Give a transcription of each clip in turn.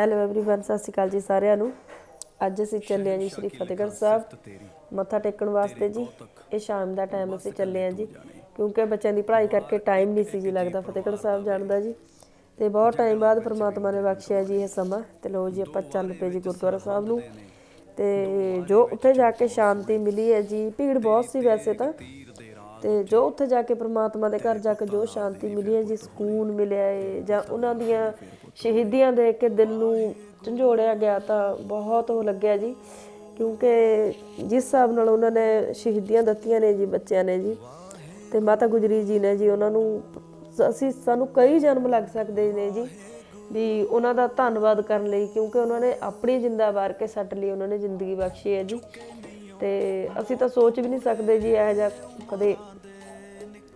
Hello everyone ਸਤਿ ਸ਼੍ਰੀ ਅਕਾਲ ਜੀ ਸਾਰਿਆਂ ਨੂੰ ਅੱਜ ਅਸੀਂ ਚੱਲੇ ਹਾਂ ਜੀ ਸ਼੍ਰੀ ਫਤਿਹਗੜ੍ਹ ਸਾਹਿਬ ਮੱਥਾ ਟੇਕਣ ਵਾਸਤੇ ਜੀ ਇਹ ਸ਼ਾਮ ਦਾ ਟਾਈਮ ਅਸੀਂ ਚੱਲੇ ਹਾਂ ਜੀ ਕਿਉਂਕਿ ਬੱਚਿਆਂ ਦੀ ਪੜ੍ਹਾਈ ਕਰਕੇ ਟਾਈਮ ਨਹੀਂ ਸੀ ਜੀ ਲੱਗਦਾ ਫਤਿਹਗੜ੍ਹ ਸਾਹਿਬ ਜਾਣ ਦਾ ਜੀ ਤੇ ਬਹੁਤ ਟਾਈਮ ਬਾਅਦ ਪ੍ਰਮਾਤਮਾ ਨੇ ਬਖਸ਼ਿਆ ਜੀ ਇਹ ਸਮਾਂ ਤੇ ਲੋ ਜੀ ਆਪਾਂ ਚੱਲ ਪਏ ਜੀ ਗੁਰਦੁਆਰਾ ਸਾਹਿਬ ਨੂੰ ਤੇ ਜੋ ਉੱਥੇ ਜਾ ਕੇ ਸ਼ਾਂਤੀ ਮਿਲੀ ਹੈ ਜੀ ਭੀੜ ਬਹੁਤ ਸੀ ਵੈਸੇ ਤਾਂ ਤੇ ਜੋ ਉੱਥੇ ਜਾ ਕੇ ਪ੍ਰਮਾਤਮਾ ਦੇ ਘਰ ਜਾ ਕੇ ਜੋ ਸ਼ਾਂਤੀ ਮਿਲੀ ਹੈ, ਜੀ ਸਕੂਨ ਮਿਲਿਆ ਹੈ ਜਾਂ ਉਹਨਾਂ ਦੀਆਂ ਸ਼ਹੀਦੀਆਂ ਦੇਖ ਕੇ ਦਿਲ ਨੂੰ ਝੰਜੋੜਿਆ ਗਿਆ ਤਾਂ ਬਹੁਤ ਉਹ ਲੱਗਿਆ ਜੀ। ਕਿਉਂਕਿ ਜਿਸ ਹਿਸਾਬ ਨਾਲ ਉਹਨਾਂ ਨੇ ਸ਼ਹੀਦੀਆਂ ਦਿੱਤੀਆਂ ਨੇ ਜੀ ਬੱਚਿਆਂ ਨੇ ਜੀ ਤੇ ਮਾਤਾ ਗੁਜਰੀ ਜੀ ਨੇ ਜੀ ਉਹਨਾਂ ਨੂੰ ਅਸੀਂ ਸਾਨੂੰ ਕਈ ਜਨਮ ਲੱਗ ਸਕਦੇ ਨੇ ਜੀ ਵੀ ਉਹਨਾਂ ਦਾ ਧੰਨਵਾਦ ਕਰਨ ਲਈ ਕਿਉਂਕਿ ਉਹਨਾਂ ਨੇ ਆਪਣੀ ਜਿੰਦਾ ਵਾਰ ਕੇ ਸੱਟ ਲਈ, ਉਹਨਾਂ ਨੇ ਜ਼ਿੰਦਗੀ ਬਖਸ਼ੀ ਹੈ ਜੀ। ਤੇ ਅਸੀਂ ਤਾਂ ਸੋਚ ਵੀ ਨਹੀਂ ਸਕਦੇ ਜੀ ਇਹ ਜਿਹਾ ਕਦੇ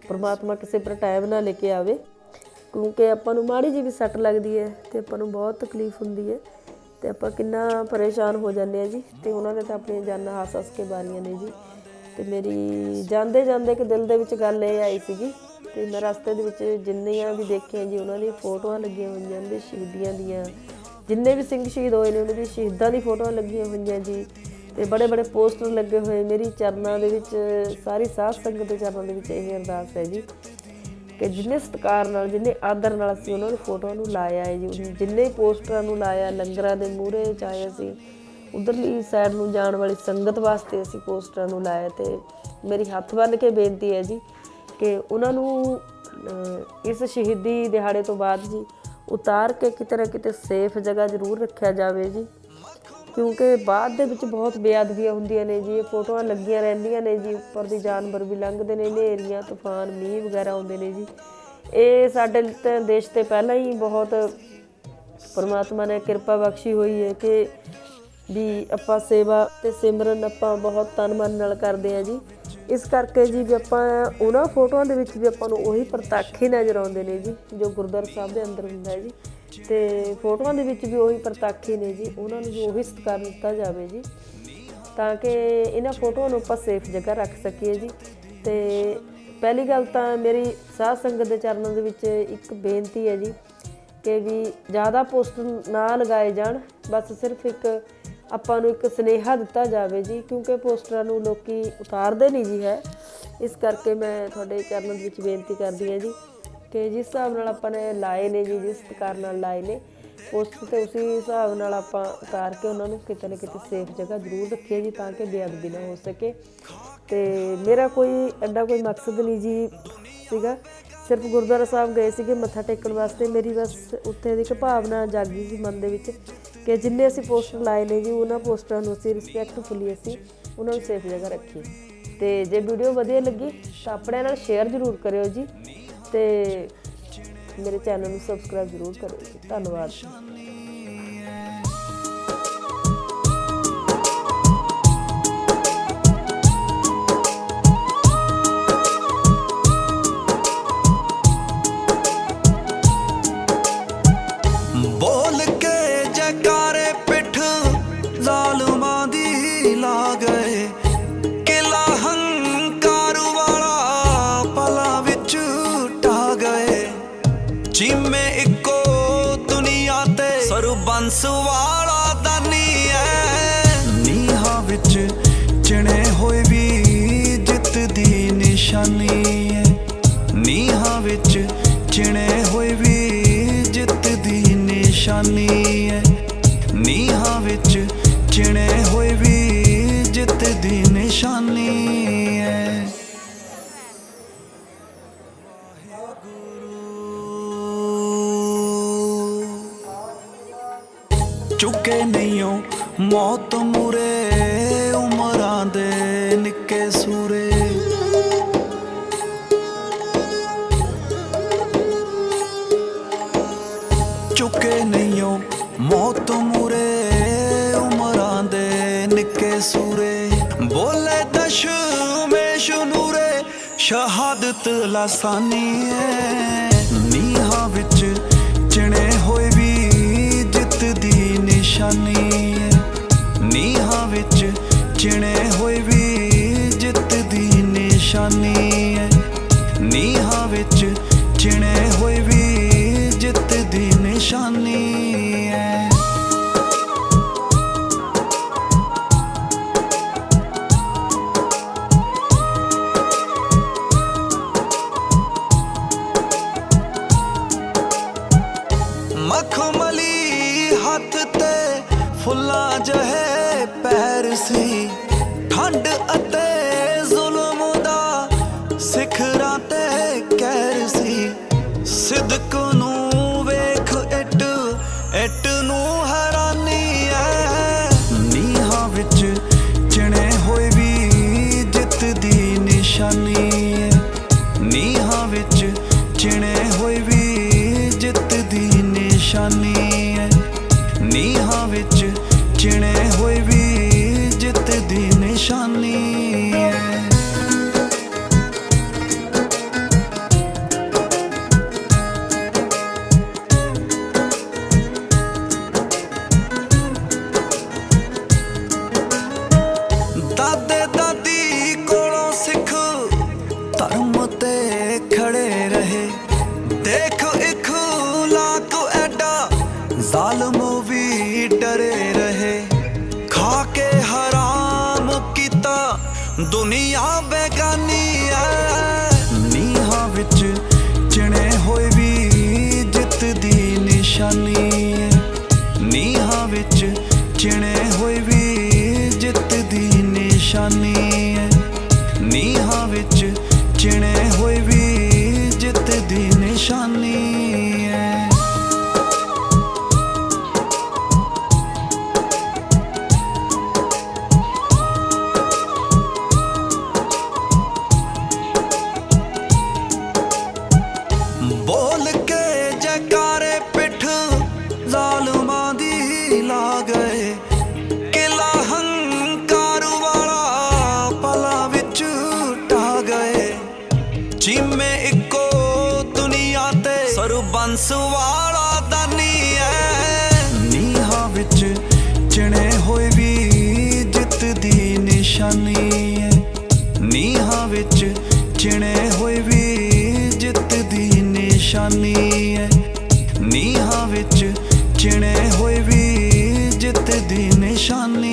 ਪਰਮਾਤਮਾ ਕਿਸੇ ਪਰ ਟਾਈਮ ਨਾ ਲੈ ਕੇ ਆਵੇ, ਕਿਉਂਕਿ ਆਪਾਂ ਨੂੰ ਮਾੜੀ ਜਿਹੀ ਵੀ ਸੱਟ ਲੱਗਦੀ ਹੈ ਤੇ ਆਪਾਂ ਨੂੰ ਬਹੁਤ ਤਕਲੀਫ ਹੁੰਦੀ ਹੈ ਤੇ ਆਪਾਂ ਕਿੰਨਾ ਪਰੇਸ਼ਾਨ ਹੋ ਜਾਂਦੇ ਆ ਜੀ ਤੇ ਉਹਨਾਂ ਨੇ ਤਾਂ ਆਪਣੀਆਂ ਜਾਨਾਂ ਹੱਸ ਹੱਸ ਕੇ ਬਾਰੀਆਂ ਨੇ ਜੀ। ਤੇ ਮੇਰੀ ਜਾਂਦੇ ਜਾਂਦੇ ਕਿ ਦਿਲ ਦੇ ਵਿੱਚ ਗੱਲ ਇਹ ਆਈ ਸੀਗੀ ਤੇ ਮੈਂ ਰਸਤੇ ਦੇ ਵਿੱਚ ਜਿੰਨੀਆਂ ਵੀ ਦੇਖੀਆਂ ਜੀ, ਉਹਨਾਂ ਦੀਆਂ ਫੋਟੋਆਂ ਲੱਗੀਆਂ ਹੋਈਆਂ ਨੇ ਸ਼ਹੀਦੀਆਂ ਦੀਆਂ। ਜਿੰਨੇ ਵੀ ਸਿੰਘ ਸ਼ਹੀਦ ਹੋਏ ਨੇ, ਉਹਨਾਂ ਦੀ ਸ਼ਹੀਦਾਂ ਦੀ ਫੋਟੋਆਂ ਲੱਗੀਆਂ ਹੋਈਆਂ ਜੀ। ਤੇ ਬੜੇ ਬੜੇ ਪੋਸਟਰ ਲੱਗੇ ਹੋਏ ਮੇਰੀ ਚਰਨਾਂ ਦੇ ਵਿੱਚ, ਸਾਰੀ ਸਾਧ ਸੰਗਤ ਦੇ ਚਰਨਾਂ ਦੇ ਵਿੱਚ ਇਹ ਅਰਦਾਸ ਹੈ ਜੀ ਕਿ ਜਿੰਨੇ ਸਤਿਕਾਰ ਨਾਲ, ਜਿੰਨੇ ਆਦਰ ਨਾਲ ਅਸੀਂ ਉਹਨਾਂ ਨੂੰ ਫੋਟੋਆਂ ਨੂੰ ਲਾਇਆ ਹੈ ਜੀ ਜਿੰਨੇ ਪੋਸਟਰਾਂ ਨੂੰ ਲਾਇਆ ਲੰਗਰਾਂ ਦੇ ਮੂਹਰੇ ਚਾਹੇ ਅਸੀਂ ਉਧਰਲੀ ਸਾਈਡ ਨੂੰ ਜਾਣ ਵਾਲੀ ਸੰਗਤ ਵਾਸਤੇ ਅਸੀਂ ਪੋਸਟਰਾਂ ਨੂੰ ਲਾਇਆ ਤੇ ਮੇਰੀ ਹੱਥ ਬੰਨ੍ਹ ਕੇ ਬੇਨਤੀ ਹੈ ਜੀ ਕਿ ਉਹਨਾਂ ਨੂੰ ਇਸ ਸ਼ਹੀਦੀ ਦਿਹਾੜੇ ਤੋਂ ਬਾਅਦ ਜੀ ਉਤਾਰ ਕੇ ਕਿਤੇ ਨਾ ਕਿਤੇ ਸੇਫ ਜਗ੍ਹਾ ਜ਼ਰੂਰ ਰੱਖਿਆ ਜਾਵੇ ਜੀ। ਕਿਉਂਕਿ ਬਾਅਦ ਦੇ ਵਿੱਚ ਬਹੁਤ ਬੇਅਦਬੀਆਂ ਹੁੰਦੀਆਂ ਨੇ ਜੀ, ਇਹ ਫੋਟੋਆਂ ਲੱਗੀਆਂ ਰਹਿੰਦੀਆਂ ਨੇ ਜੀ, ਉੱਪਰ ਦੀ ਜਾਨਵਰ ਵੀ ਲੰਘਦੇ ਨੇ, ਹਨੇਰੀਆਂ, ਤੂਫਾਨ, ਮੀਂਹ ਵਗੈਰਾ ਆਉਂਦੇ ਨੇ ਜੀ। ਇਹ ਸਾਡੇ ਤੇ ਦੇਸ਼ ਤੇ ਪਹਿਲਾਂ ਹੀ ਬਹੁਤ ਪਰਮਾਤਮਾ ਨੇ ਕਿਰਪਾ ਬਖਸ਼ੀ ਹੋਈ ਹੈ ਕਿ ਵੀ ਆਪਾਂ ਸੇਵਾ ਤੇ ਸਿਮਰਨ ਆਪਾਂ ਬਹੁਤ ਤਨ ਮਨ ਨਾਲ ਕਰਦੇ ਆ ਜੀ। ਇਸ ਕਰਕੇ ਜੀ ਵੀ ਆਪਾਂ ਉਹਨਾਂ ਫੋਟੋਆਂ ਦੇ ਵਿੱਚ ਵੀ ਆਪਾਂ ਨੂੰ ਉਹੀ ਪ੍ਰਤੱਖ ਹੀ ਨਜ਼ਰ ਆਉਂਦੇ ਨੇ ਜੀ, ਜੋ ਗੁਰਦੁਆਰਾ ਸਾਹਿਬ ਦੇ ਅੰਦਰ ਹੁੰਦਾ ਹੈ ਜੀ। ਤੇ ਫੋਟੋਆਂ ਦੇ ਵਿੱਚ ਵੀ ਉਹੀ ਪ੍ਰਤੱਖ ਨੇ ਜੀ, ਉਹਨਾਂ ਨੂੰ ਵੀ ਉਹੀ ਸਤਿਕਾਰ ਦਿੱਤਾ ਜਾਵੇ ਜੀ, ਤਾਂ ਕਿ ਇਹਨਾਂ ਫੋਟੋਆਂ ਨੂੰ ਆਪਾਂ ਸੇਫ ਜਗ੍ਹਾ ਰੱਖ ਸਕੀਏ ਜੀ। ਤੇ ਪਹਿਲੀ ਗੱਲ ਤਾਂ ਮੇਰੀ ਸਾਧ ਸੰਗਤ ਦੇ ਚਰਨਾਂ ਦੇ ਵਿੱਚ ਇੱਕ ਬੇਨਤੀ ਹੈ ਜੀ, ਕਿ ਵੀ ਜ਼ਿਆਦਾ ਪੋਸਟਰ ਨਾ ਲਗਾਏ ਜਾਣ, ਬਸ ਸਿਰਫ ਇੱਕ ਆਪਾਂ ਨੂੰ ਇੱਕ ਸਨੇਹਾ ਦਿੱਤਾ ਜਾਵੇ ਜੀ, ਕਿਉਂਕਿ ਪੋਸਟਰਾਂ ਨੂੰ ਲੋਕੀ ਉਤਾਰਦੇ ਨਹੀਂ ਜੀ ਹੈ। ਇਸ ਕਰਕੇ ਮੈਂ ਤੁਹਾਡੇ ਚਰਨਾਂ ਦੇ ਵਿੱਚ ਬੇਨਤੀ ਕਰਦੀ ਹਾਂ ਜੀ ਕਿ ਜਿਸ ਹਿਸਾਬ ਨਾਲ ਆਪਾਂ ਨੇ ਲਾਏ ਨੇ ਜੀ, ਜਿਸ ਪ੍ਰਕਾਰ ਨਾਲ ਲਾਏ ਨੇ ਪੋਸਟਰ ਤੇ ਉਸੇ ਹਿਸਾਬ ਨਾਲ ਆਪਾਂ ਉਤਾਰ ਕੇ ਉਹਨਾਂ ਨੂੰ ਕਿਤੇ ਨਾ ਕਿਤੇ ਸੇਫ ਜਗ੍ਹਾ ਜ਼ਰੂਰ ਰੱਖੀਏ ਜੀ, ਤਾਂ ਕਿ ਬੇਅਦਬੀ ਨਾ ਹੋ ਸਕੇ। ਤੇ ਮੇਰਾ ਕੋਈ ਐਡਾ ਕੋਈ ਮਕਸਦ ਨਹੀਂ ਜੀ ਸੀਗਾ। ਸਿਰਫ ਗੁਰਦੁਆਰਾ ਸਾਹਿਬ ਗਏ ਸੀਗੇ, ਮੱਥਾ ਟੇਕਣ ਵਾਸਤੇ। ਮੇਰੀ ਬਸ ਉੱਥੇ ਦੀ ਇੱਕ ਭਾਵਨਾ ਜਾਗੀ ਸੀ ਮਨ ਦੇ ਵਿੱਚ ਕਿ ਜਿੰਨੇ ਅਸੀਂ ਪੋਸਟਰ ਲਾਏ ਨੇ ਜੀ, ਉਹਨਾਂ ਪੋਸਟਰਾਂ ਨੂੰ ਅਸੀਂ ਰਿਸਪੈਕਟਫੁਲੀ ਅਸੀਂ ਉਹਨਾਂ ਨੂੰ ਸੇਫ ਜਗ੍ਹਾ ਰੱਖੀਏ ਤੇ ਜੇ ਵੀਡੀਓ ਵਧੀਆ ਲੱਗੀ ਤਾਂ ਆਪਣੇ ਨਾਲ ਸ਼ੇਅਰ ਜ਼ਰੂਰ ਕਰਿਓ ਜੀ। ਤੇ ਮੇਰੇ ਚੈਨਲ ਨੂੰ ਸਬਸਕ੍ਰਾਈਬ ਜ਼ਰੂਰ ਕਰੋ ਧੰਨਵਾਦ। ਜਿਵੇਂ ਇੱਕੋ ਦੁਨੀਆ ਤੇ? ਸਰਬੰਸ ਵਾਲਾ ਦਾਨੀ ਐ। ਨੀਹਾਂ ਵਿੱਚ ਚਿਣੇ ਹੋਏ ਵੀ ਜਿੱਤ ਦੀ ਨਿਸ਼ਾਨੀ ਐ। ਨੀਹਾਂ ਵਿੱਚ ਚਿਣੇ ਹੋਏ ਵੀ ਜਿੱਤ ਦੀ ਨਿਸ਼ਾਨੀ ਐ। ਨੀਹਾਂ ਵਿੱਚ ਚਿਣੇ ਚੁੱਕੇ ਨਹੀਂਓ, ਮੌਤ ਮੂਰੇ, ਉਮਰਾਂ ਦੇ ਨਿੱਕੇ ਸੂਰੇ। ਚੁੱਕੇ ਨਹੀਂਓ, ਮੌਤ ਮੂਰੇ, ਉਮਰਾਂ ਦੇ ਨਿੱਕੇ ਸੂਰੇ। ਬੋਲੇ ਦਸ਼ਮੇਸ਼ ਨੂਰੇ, ਸ਼ਹਾਦਤ ਲਾਸਾਨੀ ਏ। ਨਿਸ਼ਾਨੀ ਏ। ਨੀਹਾਂ ਵਿੱਚ ਚਿਣੇ ਹੋਏ ਵੀ ਜਿੱਤ ਦੀ ਨਿਸ਼ਾਨੀ ਏ। ਨੀਹਾਂ ਵਿੱਚ ਚਿਣੇ ਹੋਏ ਵੀ ਜਿੱਤ ਦੀ ਨਿਸ਼ਾਨੀ ਪੈਰ ਬੇਗਾਨੀ ਐ। ਨੀਹਾਂ ਵਿੱਚ ਚਿਣੇ ਹੋਏ ਵੀ ਜਿੱਤ ਦੀ ਨਿਸ਼ਾਨੀ ਐ। ਨੀਹਾਂ ਵਿੱਚ ਚਿਣੇ ਹੋਏ ਵੀ ਜਿੱਤ ਦੀ ਨਿਸ਼ਾਨੀ ਐ। ਨੀਹਾਂ ਵਿੱਚ ਚਿਣੇ ਹੋਏ ਇੱਕੋ ਦੁਨੀਆ ਤੇ ਸਰਬੰਸ ਵਾਲਾ ਦਾਨੀ ਐ। ਨੀਹਾਂ ਵਿੱਚ ਚਿਣੇ ਹੋਏ ਵੀ ਜਿੱਤ ਦੀ ਨਿਸ਼ਾਨੀ ਐ। ਨੀਹਾਂ ਵਿੱਚ ਚਿਣੇ ਹੋਏ ਵੀ ਜਿੱਤ ਦੀ ਨਿਸ਼ਾਨੀ ਐ। ਨੀਹਾਂ ਵਿੱਚ ਚਿਣੇ ਹੋਏ ਵੀ ਜਿੱਤ ਦੀ ਨਿਸ਼ਾਨੀ